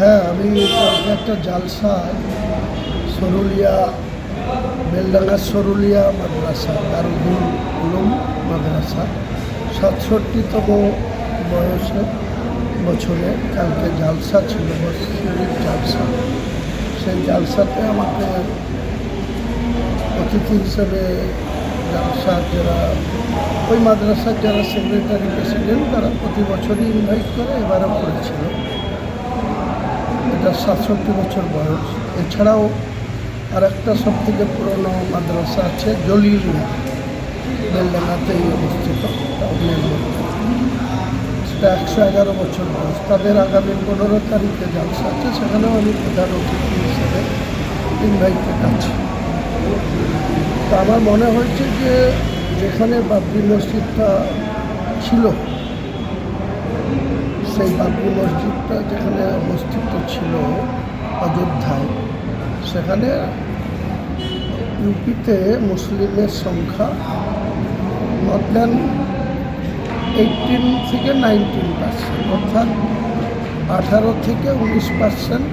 হ্যাঁ আমি একটা জালসায় সরুলিয়া, বেলডাঙ্গা, সরুলিয়া মাদ্রাসা, দারুল উলুম মাদ্রাসা, সাতষট্টিতম বয়সে বছরে কালকে জালসা ছিল বৎসরিক জালসা। সেই জালসাতে আমাকে অতিথি হিসেবে জালসার যারা, ওই মাদ্রাসার যারা সেক্রেটারি প্রেসিডেন্ট তারা প্রতি বছরই ইনভাইট করে, এবারও করেছিল। এটা সাতষট্টি বছর বয়স। এছাড়াও আর একটা সব থেকে পুরনো মাদ্রাসা আছে জলিলিয়া বেলডাঙ্গাতেই অবস্থিত। সেটা একশো এগারো বছর বয়স। তাদের আগামী পনেরো তারিখে জালসা আছে। সেখানেও আমি প্রধান অতিথি হিসেবে ইনভাইটেড আছি। তা আমার মনে হয়েছে যে যেখানে বাবরি মসজিদটা ছিল সেই বাবরি মসজিদটা যেখানে অবস্থিত ছিল অযোধ্যায়, সেখানে ইউপিতে মুসলিমের সংখ্যা মর দেন এইটিন থেকে নাইনটিন পার্সেন্ট অর্থাৎ আঠারো থেকে উনিশ পার্সেন্ট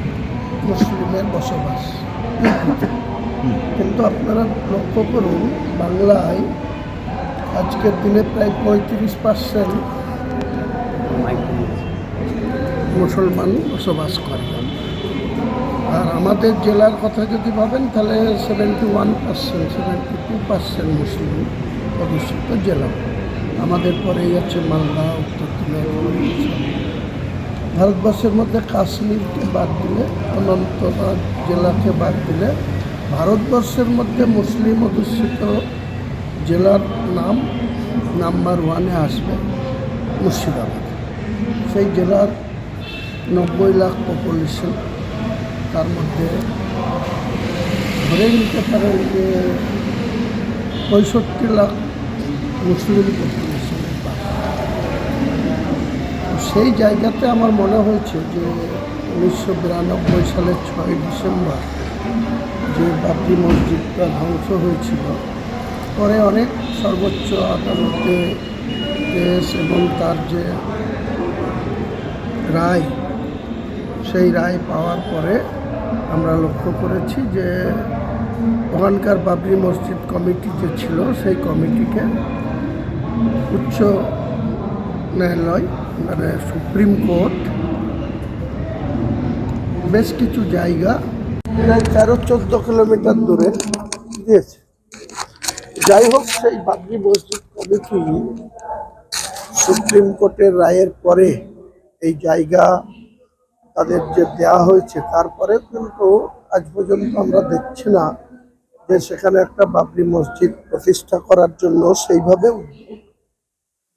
মুসলিমের বসবাস কিন্তু আপনারা লক্ষ্য করুন, বাংলায় আজকের দিনে প্রায় পঁয়ত্রিশ পার্সেন্ট মুসলমান বসবাস করে। আর আমাদের জেলার কথা যদি ভাবেন, তাহলে seventy one percent seventy two percent মুসলিম অধ্যুষিত জেলা। আমাদের পরেই আছে মালদা, উত্তর দিনাজপুর ভারতবর্ষের মধ্যে কাশ্মীরকে বাদ দিলে, অনন্তনাগ জেলাকে বাদ দিলে, ভারতবর্ষের মধ্যে মুসলিম অধ্যুষিত জেলার নাম নাম্বার ওয়ানে আসবে মুর্শিদাবাদ। সেই জেলার নব্বই লাখ পপুলেশন তার মধ্যে ধরে নিতে পারেন যে পঁয়ষট্টি লাখ মুসলিম তো সেই জায়গাতে আমার মনে হয়েছে যে উনিশশো বিরানব্বই সালের ছয় ডিসেম্বর যে বাবরি মসজিদটা ধ্বংস হয়েছিল, পরে অনেক সর্বোচ্চ আদালতে এবং তার যে রায় সেই রায় পাওয়ার পরে আমরা লক্ষ্য করেছি যে ওখানকার বাবরি মসজিদ কমিটি যে ছিল, সেই কমিটিকে উচ্চ ন্যায়ালয় মানে সুপ্রিম কোর্ট, বেশ কিছু জায়গা প্রায় তেরো, চোদ্দ কিলোমিটার দূরে দিয়েছে। যাই হোক, সেই বাবরি মসজিদ কমিটি সুপ্রিম কোর্টের রায়ের পরে এই জায়গা তাদের যে দেওয়া হয়েছে, তারপরে কিন্তু আজ পর্যন্ত আমরা দেখছি না যে সেখানে একটা বাবরি মসজিদ প্রতিষ্ঠা করার জন্য সেইভাবে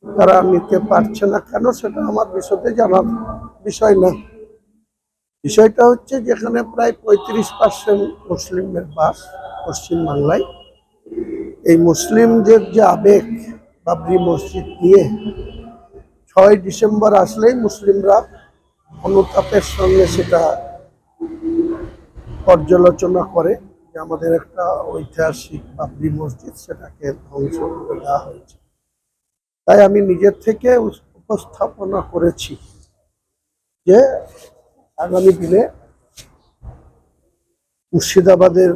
তারা নিতে পারছে না। কেন সেটা আমার বিশদে জানার বিষয় না। বিষয়টা হচ্ছে যেখানে প্রায় পঁয়ত্রিশ পার্সেন্ট মুসলিমের বাস পশ্চিম বাংলায় এই মুসলিমদের যে আবেগ বাবরি মসজিদ নিয়ে ছয় ডিসেম্বর আসলেই মুসলিমরা অনুতাপের সঙ্গে সেটা পর্যালোচনা করে যে আমাদের একটা ঐতিহাসিক বাবরি মসজিদ সেটাকে ধ্বংস করে দেওয়া হয়েছে। তাই আমি নিজের থেকে উপস্থাপনা করেছি যে আগামী দিনে মুর্শিদাবাদের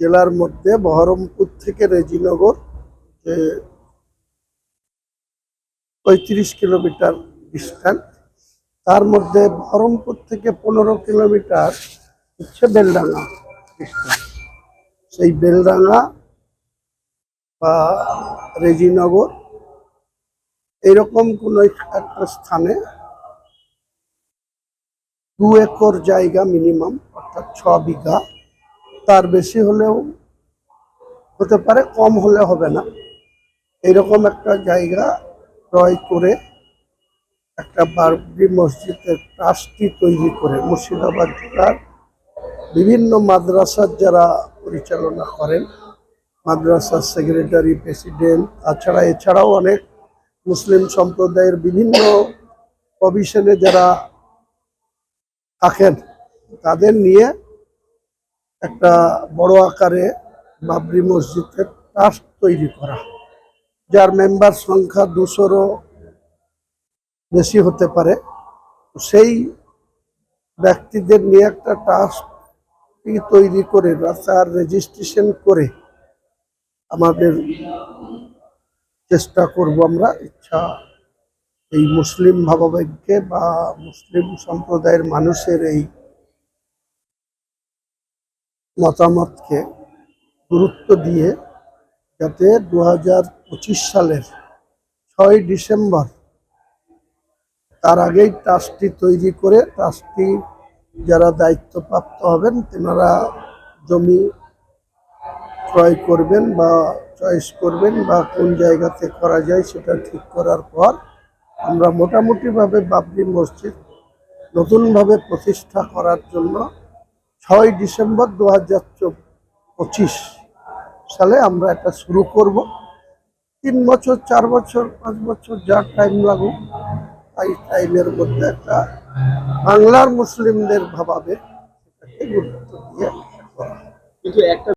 জেলার মধ্যে বহরমপুর থেকে রেজিনগর যে পঁয়ত্রিশ কিলোমিটার ডিস্ট্যান্স তার মধ্যে বহরমপুর থেকে পনেরো কিলোমিটার হচ্ছে বেলডাঙ্গা। সেই বেলডাঙ্গা বা রেজিনগর এইরকম কোনো একটা স্থানে দু একর জায়গা মিনিমাম, অর্থাৎ ছ বিঘা। তার বেশি হলেও হতে পারে, কম হলে হবে না। এরকম একটা জায়গা ক্রয় করে একটা বারবি মসজিদের ট্রাস্টি তৈরি করে মুর্শিদাবাদ জেলার বিভিন্ন মাদ্রাসার যারা পরিচালনা করেন, মাদ্রাসার সেক্রেটারি, প্রেসিডেন্ট, তাছাড়া এছাড়াও অনেক মুসলিম সম্প্রদায়ের বিভিন্ন প্রভিশনে যারা থাকেন, তাদের নিয়ে একটা বড় আকারে বাবরি মসজিদের ট্রাস্ট তৈরি করা। যার মেম্বার সংখ্যা দুশোরও বেশি হতে পারে। সেই ব্যক্তিদের নিয়ে একটা টাস্ক তৈরি করে রাস্তার রেজিস্ট্রেশন করে আমাদের চেষ্টা করব আমরা। ইচ্ছা, এই মুসলিম ভাবাবেগকে বা মুসলিম সম্প্রদায়ের মানুষের এই মতামতকে গুরুত্ব দিয়ে যাতে দু হাজার পঁচিশ সালের ছয় ডিসেম্বর তার আগেই ট্রাস্টটি তৈরি করে ট্রাস্টটি যারা দায়িত্বপ্রাপ্ত হবেন, তেনারা জমি ক্রয় করবেন বা চয়েস করবেন বা কোন জায়গাতে করা যায় সেটা ঠিক করার পর আমরা মোটামুটিভাবে বাবরি মসজিদ নতুনভাবে প্রতিষ্ঠা করার জন্য ছয় ডিসেম্বর দু হাজার পঁচিশ সালে আমরা এটা শুরু করব। তিন বছর, চার বছর, পাঁচ বছর যা টাইম লাগুক টাইমের মধ্যে একটা বাংলার মুসলিমদের ভাবাবে সেটাকে গুরুত্ব দিয়ে কিন্তু একটা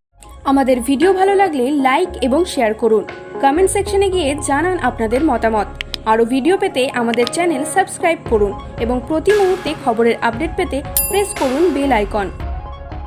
আমাদের ভিডিও ভালো লাগলে লাইক এবং শেয়ার করুন। কমেন্ট সেকশনে গিয়ে জানান আপনাদের মতামত। আরও ভিডিও পেতে আমাদের চ্যানেল সাবস্ক্রাইব করুন এবং প্রতি মুহূর্তে খবরের আপডেট পেতে প্রেস করুন বেল আইকন।